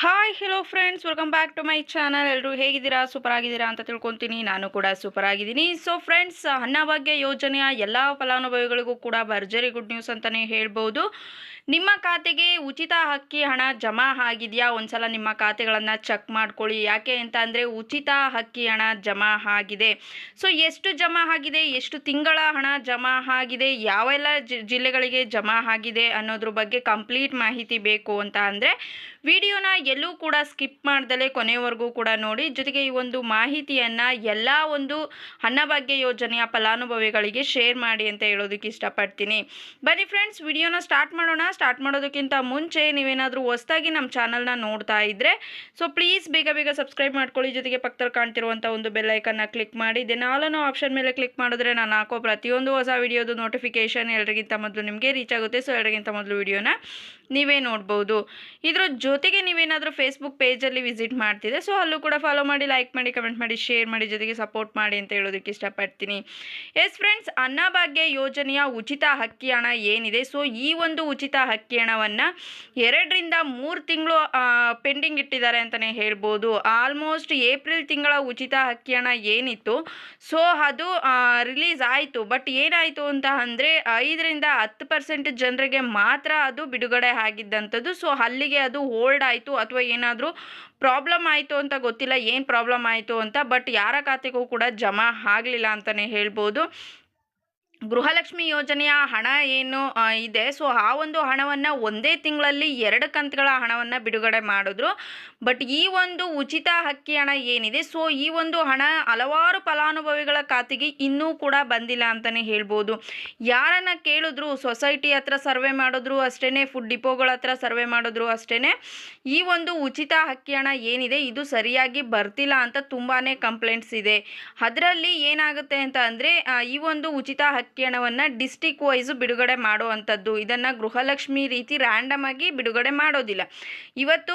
Hi hello friends welcome back to my channel ಎಲ್ಲರೂ ಹೇಗಿದ್ದೀರಾ? Super ಆಗಿದ್ದೀರಾ ಅಂತ ತಿಳ್ಕೊತೀನಿ. ನಾನು ಕೂಡ ಸೂಪರ್ ಆಗಿದ್ದೀನಿ. ಸೊ ಫ್ರೆಂಡ್ಸ್ ಅನ್ನಭಾಗ್ಯ ಯೋಜನೆಯ ಎಲ್ಲ ಫಲಾನುಭವಿಗಳಿಗೂ ಕೂಡ ಭರ್ಜರಿ ಗುಡ್ ನ್ಯೂಸ್ ಅಂತಲೇ ಹೇಳ್ಬೋದು. ನಿಮ್ಮ ಖಾತೆಗೆ ಉಚಿತ ಅಕ್ಕಿ ಹಣ ಜಮಾ ಆಗಿದೆಯಾ? ಒಂದ್ಸಲ ನಿಮ್ಮ ಖಾತೆಗಳನ್ನು ಚೆಕ್ ಮಾಡ್ಕೊಳ್ಳಿ. ಯಾಕೆ ಅಂತ ಅಂದರೆ ಉಚಿತ ಅಕ್ಕಿ ಹಣ ಜಮಾ ಆಗಿದೆ. ಸೊ ಎಷ್ಟು ಜಮಾ ಆಗಿದೆ? ಎಷ್ಟು ತಿಂಗಳ ಹಣ ಜಮಾ ಆಗಿದೆ? ಯಾವೆಲ್ಲ ಜಿಲ್ಲೆಗಳಿಗೆ ಜಮಾ ಆಗಿದೆ ಅನ್ನೋದ್ರ ಬಗ್ಗೆ ಕಂಪ್ಲೀಟ್ ಮಾಹಿತಿ ಬೇಕು ಅಂತ ಅಂದರೆ ವಿಡಿಯೋನ ಎಲ್ಲೂ ಕೂಡ ಸ್ಕಿಪ್ ಮಾಡ್ದಲೇ ಕೊನೆವರೆಗೂ ಕೂಡ ನೋಡಿ. ಜೊತೆಗೆ ಈ ಒಂದು ಮಾಹಿತಿಯನ್ನು ಎಲ್ಲ ಒಂದು ಅನ್ನಭಾಗ್ಯ ಯೋಜನೆಯ ಫಲಾನುಭವಿಗಳಿಗೆ ಶೇರ್ ಮಾಡಿ ಅಂತ ಹೇಳೋದಕ್ಕೆ ಇಷ್ಟಪಡ್ತೀನಿ. ಬನ್ನಿ ಫ್ರೆಂಡ್ಸ್ ವಿಡಿಯೋನ ಸ್ಟಾರ್ಟ್ ಮಾಡೋಣ. ಸ್ಟಾರ್ಟ್ ಮಾಡೋದಕ್ಕಿಂತ ಮುಂಚೆ ನೀವೇನಾದರೂ ಹೊಸದಾಗಿ ನಮ್ಮ ಚಾನಲ್ನ ನೋಡ್ತಾ ಇದ್ದರೆ ಸೊ ಪ್ಲೀಸ್ ಬೇಗ ಬೇಗ ಸಬ್ಸ್ಕ್ರೈಬ್ ಮಾಡ್ಕೊಳ್ಳಿ. ಜೊತೆಗೆ ಪಕ್ಕದಲ್ಲಿ ಕಾಣ್ತಿರುವಂಥ ಒಂದು ಬೆಲ್ ಐಕನ್ನ ಕ್ಲಿಕ್ ಮಾಡಿ. ದೆನ್ ಆಲನೋ ಆಪ್ಷನ್ ಮೇಲೆ ಕ್ಲಿಕ್ ಮಾಡಿದ್ರೆ ನಾನು ಹಾಕೋ ಪ್ರತಿಯೊಂದು ಹೊಸ ವಿಡಿಯೋದು ನೋಟಿಫಿಕೇಷನ್ ಎಲ್ಲರಿಗಿಂತ ಮೊದಲು ನಿಮಗೆ ರೀಚ್ ಆಗುತ್ತೆ. ಸೊ ಎಲ್ಲರಿಗಿಂತ ಮೊದಲು ವಿಡಿಯೋನ ನೀವೇ ನೋಡ್ಬೋದು. ಇದ್ರ ಜೊತೆಗೆ ನೀವೇನಾದರೂ ಫೇಸ್ಬುಕ್ ಪೇಜಲ್ಲಿ ವಿಸಿಟ್ ಮಾಡ್ತಿದ್ರೆ ಸೊ ಅಲ್ಲೂ ಕೂಡ ಫಾಲೋ ಮಾಡಿ ಲೈಕ್ ಮಾಡಿ ಕಮೆಂಟ್ ಮಾಡಿ ಶೇರ್ ಮಾಡಿ, ಜೊತೆಗೆ ಸಪೋರ್ಟ್ ಮಾಡಿ ಅಂತ ಹೇಳೋದಕ್ಕೆ ಇಷ್ಟಪಡ್ತೀನಿ. ಎಸ್ ಫ್ರೆಂಡ್ಸ್ ಅನ್ನಭಾಗ್ಯ ಯೋಜನೆಯ ಉಚಿತ ಹಕ್ಕಿ ಹಣ ಏನಿದೆ? ಸೊ ಈ ಒಂದು ಉಚಿತ ಅಕ್ಕಿ ಹಣವನ್ನು ಎರಡರಿಂದ ಮೂರು ತಿಂಗಳು ಪೆಂಡಿಂಗ್ ಇಟ್ಟಿದ್ದಾರೆ ಅಂತಲೇ ಹೇಳ್ಬೋದು. ಆಲ್ಮೋಸ್ಟ್ ಏಪ್ರಿಲ್ ತಿಂಗಳ ಉಚಿತ ಅಕ್ಕಿ ಹಣ ಏನಿತ್ತು? ಸೊ, ಅದು ರಿಲೀಸ್ ಆಯಿತು. ಬಟ್ ಏನಾಯಿತು ಅಂತ ಅಂದರೆ, ಐದರಿಂದ ಹತ್ತು ಪರ್ಸೆಂಟ್ ಜನರಿಗೆ ಮಾತ್ರ ಅದು ಬಿಡುಗಡೆ ಆಗಿದ್ದಂಥದ್ದು. ಸೊ, ಅಲ್ಲಿಗೆ ಅದು ಹೋಲ್ಡ್ ಆಯಿತು. ಅಥವಾ ಏನಾದರೂ ಪ್ರಾಬ್ಲಮ್ ಆಯಿತು ಅಂತ ಗೊತ್ತಿಲ್ಲ. ಏನು ಪ್ರಾಬ್ಲಮ್ ಆಯಿತು ಅಂತ. ಬಟ್ ಯಾರ ಖಾತೆಗೂ ಕೂಡ ಜಮಾ ಆಗಲಿಲ್ಲ ಅಂತಲೇ ಹೇಳ್ಬೋದು. ಗೃಹಲಕ್ಷ್ಮಿ ಯೋಜನೆಯ ಹಣ ಏನು ಇದೆ. ಸೊ ಆ ಒಂದು ಹಣವನ್ನು ಒಂದೇ ತಿಂಗಳಲ್ಲಿ ಎರಡು ಕಂತುಗಳ ಹಣವನ್ನು ಬಿಡುಗಡೆ ಮಾಡಿದ್ರು. ಬಟ್ ಈ ಒಂದು ಉಚಿತ ಹಕ್ಕಿ ಹಣ ಏನಿದೆ? ಸೊ ಈ ಒಂದು ಹಣ ಹಲವಾರು ಫಲಾನುಭವಿಗಳ ಖಾತೆಗೆ ಇನ್ನೂ ಕೂಡ ಬಂದಿಲ್ಲ ಅಂತಲೇ ಹೇಳ್ಬೋದು. ಯಾರನ್ನು ಕೇಳಿದ್ರು, ಸೊಸೈಟಿ ಹತ್ರ ಸರ್ವೆ ಮಾಡಿದ್ರು ಅಷ್ಟೇ ಫುಡ್ ಡಿಪೋಗಳ ಹತ್ರ ಸರ್ವೆ ಮಾಡಿದ್ರು ಅಷ್ಟೇ ಈ ಒಂದು ಉಚಿತ ಹಕ್ಕಿ ಹಣ ಏನಿದೆ? ಇದು ಸರಿಯಾಗಿ ಬರ್ತಿಲ್ಲ ಅಂತ ತುಂಬಾ ಕಂಪ್ಲೇಂಟ್ಸ್ ಇದೆ. ಅದರಲ್ಲಿ ಏನಾಗುತ್ತೆ ಅಂತ ಅಂದರೆ ಈ ಒಂದು ಉಚಿತ ಅಕ್ಕಿ ಹಣವನ್ನು ಡಿಸ್ಟಿಕ್ ವೈಸು ಬಿಡುಗಡೆ ಮಾಡುವಂಥದ್ದು. ಇದನ್ನು ಗೃಹಲಕ್ಷ್ಮಿ ರೀತಿ ರ್ಯಾಂಡಮ್ ಆಗಿ ಬಿಡುಗಡೆ ಮಾಡೋದಿಲ್ಲ. ಇವತ್ತು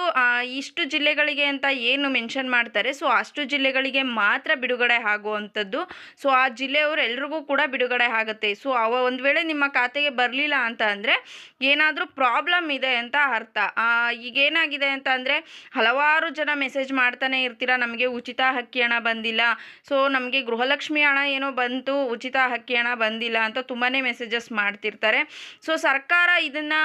ಇಷ್ಟು ಜಿಲ್ಲೆಗಳಿಗೆ ಅಂತ ಏನು ಮೆನ್ಷನ್ ಮಾಡ್ತಾರೆ ಸೊ ಅಷ್ಟು ಜಿಲ್ಲೆಗಳಿಗೆ ಮಾತ್ರ ಬಿಡುಗಡೆ ಆಗುವಂಥದ್ದು. ಸೊ ಆ ಜಿಲ್ಲೆಯವರು ಎಲ್ರಿಗೂ ಕೂಡ ಬಿಡುಗಡೆ ಆಗುತ್ತೆ. ಸೊ ಅವ ಒಂದು ವೇಳೆ ನಿಮ್ಮ ಖಾತೆಗೆ ಬರಲಿಲ್ಲ ಅಂತ ಅಂದರೆ ಏನಾದರೂ ಪ್ರಾಬ್ಲಮ್ ಇದೆ ಅಂತ ಅರ್ಥ. ಆ, ಈಗ ಏನಾಗಿದೆ ಅಂತ ಅಂದರೆ ಹಲವಾರು ಜನ ಮೆಸೇಜ್ ಮಾಡ್ತಾನೆ ಇರ್ತೀರಾ ನಮಗೆ ಉಚಿತ ಹಕ್ಕಿ ಹಣ ಬಂದಿಲ್ಲ. ಸೊ ನಮಗೆ ಗೃಹಲಕ್ಷ್ಮಿ ಹಣ ಏನೋ ಬಂತು ಉಚಿತ ಹಕ್ಕಿ ಹಣ ಬಂದಿಲ್ಲ. ಅಂತ ತುಂಬಾ ಮೆಸೇಜಸ್ ಮಾಡ್ತಿರ್ತಾರೆ. ಸೊ ಸರ್ಕಾರ ಇದನ್ನು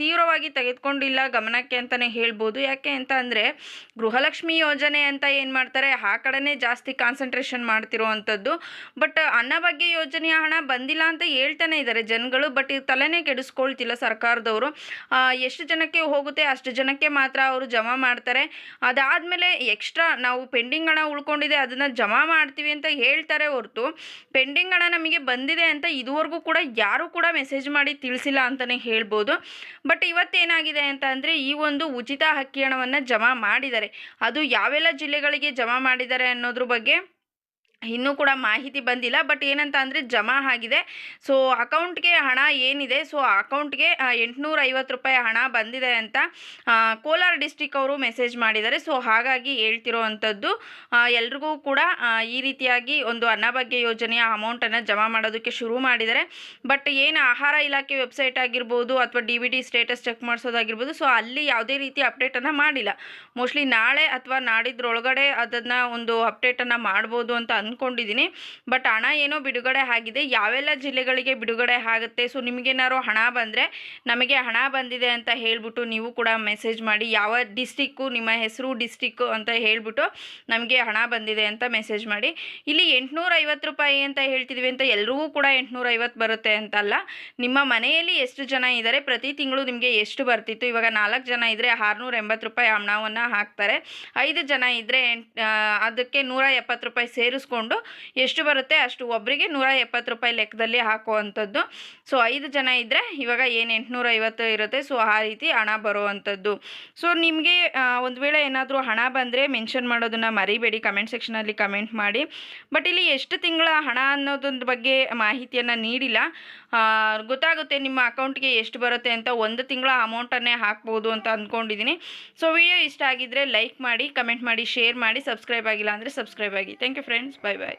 ತೀವ್ರವಾಗಿ ತೆಗೆದುಕೊಂಡಿಲ್ಲ ಗಮನಕ್ಕೆ ಅಂತಲೇ ಹೇಳ್ಬೋದು. ಯಾಕೆ ಅಂತ ಅಂದರೆ, ಗೃಹಲಕ್ಷ್ಮಿ ಯೋಜನೆ ಅಂತ ಏನು ಮಾಡ್ತಾರೆ, ಆ ಕಡೆನೇ ಜಾಸ್ತಿ ಕಾನ್ಸಂಟ್ರೇಷನ್ ಮಾಡ್ತಿರುವಂಥದ್ದು. ಬಟ್ ಅನ್ನಭಾಗ್ಯ ಯೋಜನೆಯ ಹಣ ಬಂದಿಲ್ಲ ಅಂತ ಹೇಳ್ತಾನೆ ಇದ್ದಾರೆ ಜನಗಳು ಬಟ್ ಇದು ತಲೆನೇ ಕೆಡಿಸ್ಕೊಳ್ತಿಲ್ಲ ಸರ್ಕಾರದವರು. ಎಷ್ಟು ಜನಕ್ಕೆ ಹೋಗುತ್ತೆ, ಅಷ್ಟು ಜನಕ್ಕೆ ಮಾತ್ರ ಅವರು ಜಮಾ ಮಾಡ್ತಾರೆ. ಅದಾದಮೇಲೆ ಎಕ್ಸ್ಟ್ರಾ ನಾವು ಪೆಂಡಿಂಗ್ ಹಣ ಉಳ್ಕೊಂಡಿದೆ, ಅದನ್ನು ಜಮಾ ಮಾಡ್ತೀವಿ ಅಂತ ಹೇಳ್ತಾರೆ ಹೊರತು ಪೆಂಡಿಂಗ್ ಹಣ ನಮಗೆ ಬಂದಿದೆ ಅಂತ ಇದುವರೆಗೂ ಕೂಡ ಯಾರೂ ಕೂಡ ಮೆಸೇಜ್ ಮಾಡಿ ತಿಳಿಸಿಲ್ಲ ಅಂತಲೇ ಹೇಳ್ಬೋದು. ಬಟ್ ಇವತ್ತೇನಾಗಿದೆ ಅಂತ ಅಂದರೆ ಈ ಒಂದು ಉಚಿತ ಅಕ್ಕಿ ಹಣವನ್ನು ಜಮಾ ಮಾಡಿದ್ದಾರೆ. ಅದು ಯಾವೆಲ್ಲ ಜಿಲ್ಲೆಗಳಿಗೆ ಜಮಾ ಮಾಡಿದ್ದಾರೆ ಅನ್ನೋದ್ರ ಬಗ್ಗೆ ಇನ್ನೂ ಕೂಡ ಮಾಹಿತಿ ಬಂದಿಲ್ಲ, ಬಟ್ ಏನಂತ ಅಂದರೆ ಜಮಾ ಆಗಿದೆ. ಸೊ ಅಕೌಂಟ್ಗೆ ಹಣ ಏನಿದೆ? ಸೊ ಅಕೌಂಟ್ಗೆ ಎಂಟುನೂರ ಐವತ್ತು ರೂಪಾಯಿ ಹಣ ಬಂದಿದೆ ಅಂತ ಕೋಲಾರ ಡಿಸ್ಟಿಕ್ ಅವರು ಮೆಸೇಜ್ ಮಾಡಿದ್ದಾರೆ. ಸೊ ಹಾಗಾಗಿ ಹೇಳ್ತಿರೋ ಅಂಥದ್ದು ಎಲ್ರಿಗೂ ಕೂಡ ಈ ರೀತಿಯಾಗಿ ಒಂದು ಅನ್ನಭಾಗ್ಯ ಯೋಜನೆಯ ಅಮೌಂಟನ್ನು ಜಮಾ ಮಾಡೋದಕ್ಕೆ ಶುರು ಮಾಡಿದ್ದಾರೆ. ಬಟ್ ಏನು ಆಹಾರ ಇಲಾಖೆ ವೆಬ್ಸೈಟ್ ಆಗಿರ್ಬೋದು ಅಥವಾ D B D status check ಮಾಡಿಸೋದಾಗಿರ್ಬೋದು so ಅಲ್ಲಿ ಯಾವುದೇ ರೀತಿ ಅಪ್ಡೇಟನ್ನು ಮಾಡಿಲ್ಲ. ಮೋಸ್ಟ್ಲಿ ನಾಳೆ ಅಥವಾ ನಾಡಿದ್ರೊಳಗಡೆ ಅದನ್ನು ಒಂದು ಅಪ್ಡೇಟನ್ನು ಮಾಡ್ಬೋದು ಅಂತ ಅಂದ್ಕೊಂಡಿದ್ದೀನಿ ಬಟ್ ಹಣ ಏನೋ ಬಿಡುಗಡೆ ಆಗಿದೆ. ಯಾವೆಲ್ಲ ಜಿಲ್ಲೆಗಳಿಗೆ ಬಿಡುಗಡೆ ಆಗುತ್ತೆ? ಸೊ ನಿಮಗೇನಾದ್ರು ಹಣ ಬಂದರೆ ನಮಗೆ ಹಣ ಬಂದಿದೆ ಅಂತ ಹೇಳ್ಬಿಟ್ಟು ನೀವು ಕೂಡ ಮೆಸೇಜ್ ಮಾಡಿ. ಯಾವ ಡಿಸ್ಟಿಕ್ಕು ನಿಮ್ಮ ಹೆಸರು ಡಿಸ್ಟಿಕ್ಕು ಅಂತ ಹೇಳ್ಬಿಟ್ಟು ನಮಗೆ ಹಣ ಬಂದಿದೆ ಅಂತ ಮೆಸೇಜ್ ಮಾಡಿ. ಇಲ್ಲಿ ಎಂಟುನೂರ ಐವತ್ತು ರೂಪಾಯಿ ಅಂತ ಹೇಳ್ತಿದ್ವಿ ಅಂತ ಎಲ್ರಿಗೂ ಕೂಡ ಎಂಟುನೂರ ಐವತ್ತು ಬರುತ್ತೆ ಅಂತಲ್ಲ. ನಿಮ್ಮ ಮನೆಯಲ್ಲಿ ಎಷ್ಟು ಜನ ಇದ್ದಾರೆ? ಪ್ರತಿ ತಿಂಗಳು ನಿಮಗೆ ಎಷ್ಟು ಬರ್ತಿತ್ತು? ಇವಾಗ ನಾಲ್ಕು ಜನ ಇದ್ದರೆ ಆರುನೂರ ಎಂಬತ್ತು ರೂಪಾಯಿ ಹಣವನ್ನು ಹಾಕ್ತಾರೆ. ಐದು ಜನ ಇದ್ದರೆ ಅದಕ್ಕೆ ನೂರ ಎಪ್ಪತ್ತು ರೂಪಾಯಿ ಸೇರಿಸ್ಕೊಂಡು ಎಷ್ಟು ಬರುತ್ತೆ ಅಷ್ಟು ಒಬ್ಬರಿಗೆ ನೂರ ಎಪ್ಪತ್ತು ರೂಪಾಯಿ ಲೆಕ್ಕದಲ್ಲಿ ಹಾಕುವಂಥದ್ದು. ಸೊ, ಐದು ಜನ ಇದ್ದರೆ ಇವಾಗ ಏನು ಎಂಟುನೂರ ಇರುತ್ತೆ. ಸೊ, ಆ ರೀತಿ ಹಣ ಬರುವಂಥದ್ದು. ಸೊ, ನಿಮಗೆ ಒಂದು ವೇಳೆ ಏನಾದರೂ ಹಣ ಬಂದರೆ ಮೆನ್ಷನ್ ಮಾಡೋದನ್ನು ಮರಿಬೇಡಿ. ಕಮೆಂಟ್ ಸೆಕ್ಷನಲ್ಲಿ ಕಮೆಂಟ್ ಮಾಡಿ. ಬಟ್ ಇಲ್ಲಿ ಎಷ್ಟು ತಿಂಗಳ ಹಣ ಅನ್ನೋದ್ರ ಬಗ್ಗೆ ಮಾಹಿತಿಯನ್ನು ನೀಡಿಲ್ಲ. ಗೊತ್ತಾಗುತ್ತೆ ನಿಮ್ಮ ಅಕೌಂಟ್ಗೆ ಎಷ್ಟು ಬರುತ್ತೆ ಅಂತ. ಒಂದು ತಿಂಗಳ ಅಮೌಂಟನ್ನೇ ಹಾಕ್ಬೋದು ಅಂತ ಅಂದ್ಕೊಂಡಿದ್ದೀನಿ ಸೊ, ವಿಡಿಯೋ ಇಷ್ಟ ಆಗಿದ್ದರೆ ಲೈಕ್ ಮಾಡಿ, ಕಮೆಂಟ್ ಮಾಡಿ, ಶೇರ್ ಮಾಡಿ. ಸಬ್ಸ್ಕ್ರೈಬ್ ಆಗಿಲ್ಲ ಅಂದರೆ ಸಬ್ಸ್ಕ್ರೈಬ್ ಆಗಿ. Thank you friends. Bye bye